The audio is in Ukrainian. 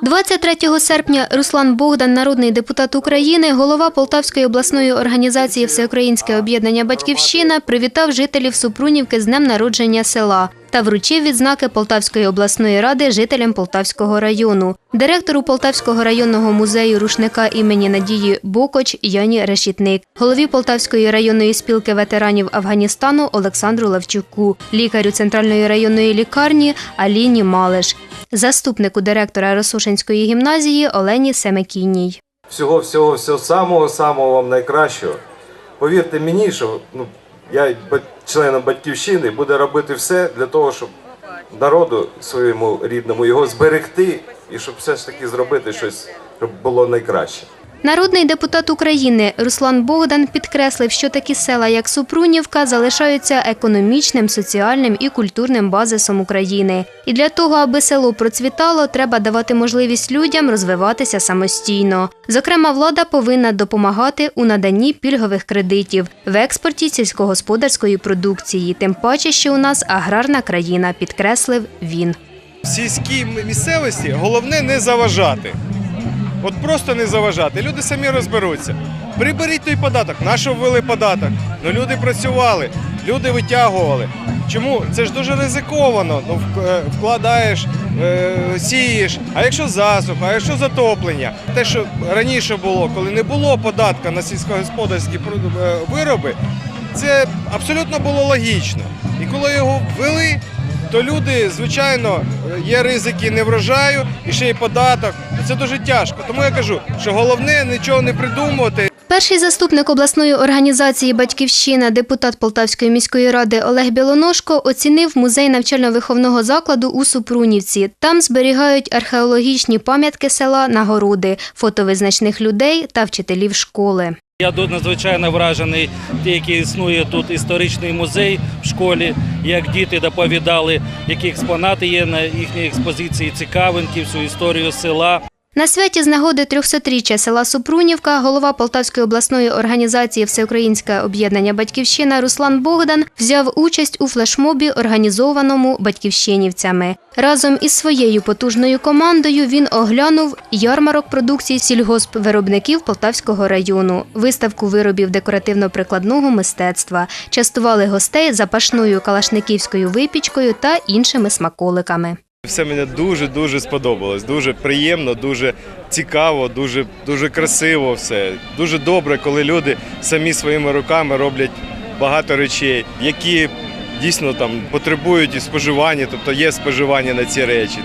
23 серпня Руслан Богдан, народний депутат України, голова Полтавської обласної організації Всеукраїнське об'єднання Батьківщина, привітав жителів Супрунівки з днем народження села та вручив відзнаки Полтавської обласної ради жителям Полтавського району, директору Полтавського районного музею рушника імені Надії Бокоч Яні Решітник, голові Полтавської районної спілки ветеранів Афганістану Олександру Левчуку, лікарю Центральної районної лікарні Аліні Малиш, заступнику директора Росушинської гімназії Олені Семекінній. всього, всього, всього самого самого вам найкращого. Повірте мені, що ну, я членом батьківщини буду робити все для того, щоб народу своєму рідному його зберегти і щоб все ж таки зробити щось, щоб було найкраще. Народний депутат України Руслан Богдан підкреслив, що такі села, як Супрунівка, залишаються економічним, соціальним і культурним базисом України. І для того, аби село процвітало, треба давати можливість людям розвиватися самостійно. Зокрема, влада повинна допомагати у наданні пільгових кредитів в експорті сільськогосподарської продукції. Тим паче, що у нас аграрна країна, підкреслив він. В сільській місцевості головне не заважати. От просто не заважати. Люди самі розберуться. Приберіть той податок. На що ввели податок? Ну люди працювали, люди витягували. Чому? Це ж дуже ризиковано. Ну, е, вкладаєш, е, сієш. А якщо засуха, а якщо затоплення? Те, що раніше було, коли не було податка на сільськогосподарські е, вироби, це абсолютно було логічно. І коли його ввели, то люди, звичайно, є ризики неврожаю і ще й податок. Це дуже тяжко. Тому я кажу, що головне нічого не придумувати. Перший заступник обласної організації Батьківщина, депутат Полтавської міської ради Олег Білоножко оцінив музей навчально-виховного закладу у Супрунівці. Там зберігають археологічні пам'ятки села, нагороди, фото визначних людей та вчителів школи. Я надзвичайно вражений, який існує тут історичний музей в школі, як діти доповідали, які експонати є на їхній експозиції, цікавинки, всю історію села. На святі з нагоди 300-річчя села Супрунівка голова Полтавської обласної організації Всеукраїнське об'єднання Батьківщина Руслан Богдан взяв участь у флешмобі, організованому батьківщинівцями. Разом із своєю потужною командою він оглянув ярмарок продукції сільгоспвиробників Полтавського району, виставку виробів декоративно-прикладного мистецтва, частували гостей запашною калашниківською випічкою та іншими смаколиками. Все мені дуже дуже сподобалось. Дуже приємно, дуже цікаво, дуже дуже красиво. Все дуже добре, коли люди самі своїми руками роблять багато речей, які дійсно там потребують і споживання, тобто є споживання на ці речі.